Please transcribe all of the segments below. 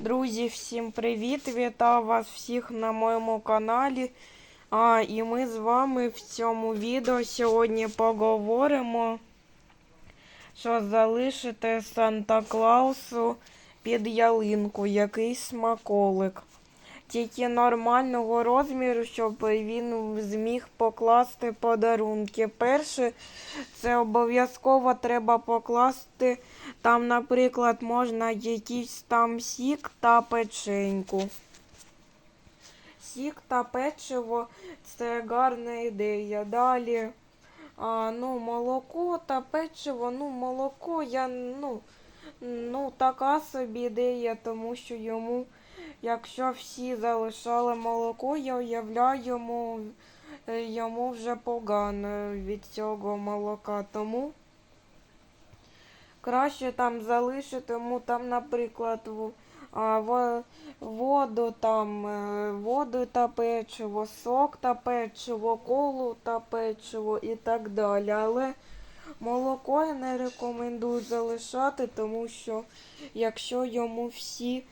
Друзі, всім привіт! Вітаю вас всіх на моєму каналі. А, і ми з вами в цьому відео сьогодні поговоримо, що залишити Санта Клаусу під ялинку, якийсь смаколик. Тільки нормального розміру, щоб він зміг покласти подарунки. Перше, це обов'язково треба покласти. Там, наприклад, можна якийсь там сік та печеньку. Сік та печиво це гарна ідея. Далі а, ну, молоко та печиво, ну, молоко я ну, ну, така собі ідея, тому що йому, якщо всі залишали молоко, я уявляю йому, е, йому вже погано від цього молока. Тому краще там залишити, тому там, наприклад, воду, там, е, воду та печиво, сок та печиво, колу та печиво і так далі. Але молоко я не рекомендую залишати, тому що якщо йому всі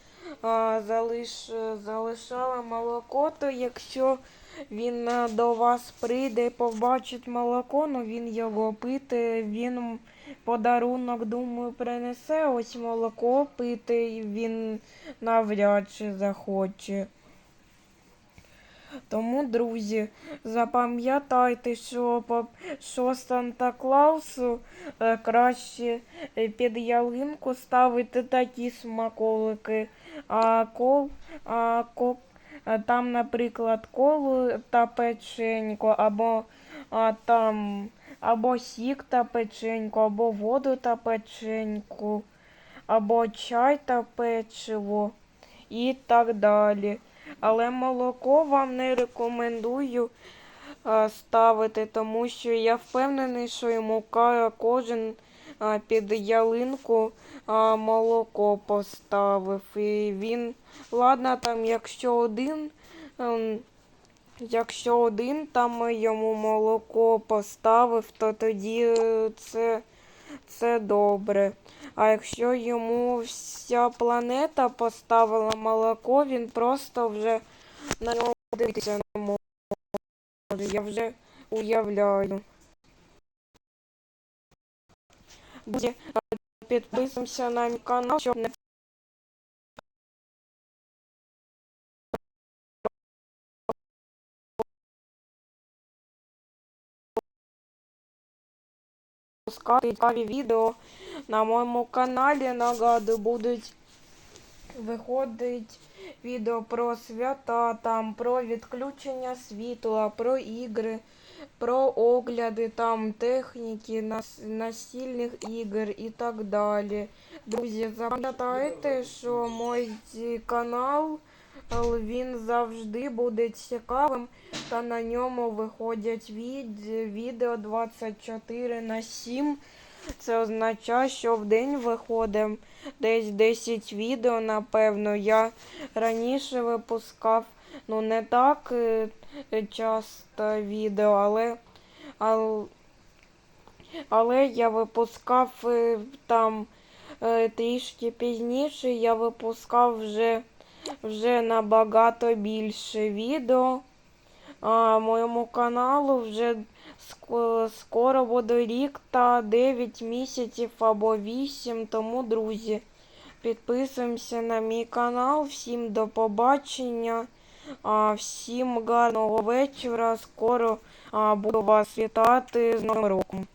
залиш, залишала молоко, то якщо він е, до вас прийде і побачить молоко, ну він його пити, він подарунок, думаю, принесе ось молоко пити, він навряд чи захоче. Тому, друзі, запам'ятайте, що, що Санта Клаусу е, краще е, під ялинку ставити такі смаколики. А кол, а ко, там, наприклад, колу та печенько, або а, там, або сік та печенько, або воду та печеньку, або чай та печиво і так далі. Але молоко вам не рекомендую ставити, тому що я впевнений, що йому кожен під ялинку молоко поставив. І він, ладно, там, якщо один, ем, якщо один там йому молоко поставив, то тоді е, це, це добре. А якщо йому вся планета поставила молоко, він просто вже на нього дивитися не може. Я вже уявляю. Друзі, е, підписуємося на мій канал, щоб не пропускати цікаві відео на моєму каналі. Нагадую, будуть виходить відео про свята, там про відключення світла, про ігри, про огляди там техніки, нас, настільних ігор і так далі. Друзі, запам'ятайте, що мій канал він завжди буде цікавим, та на ньому виходять від, відео 24 на 7. Це означає, що в день виходить десь 10 відео, напевно. Я раніше випускав, ну не так е, часто відео, але, але я випускав е, там е, трішки пізніше, я випускав вже, вже набагато більше відео. А, моєму каналу вже скоро буде рік та 9 місяців або 8. Тому, друзі, підписуємося на мій канал. Всім до побачення. Всім гарного вечора. Скоро буду вас вітати з Новим роком.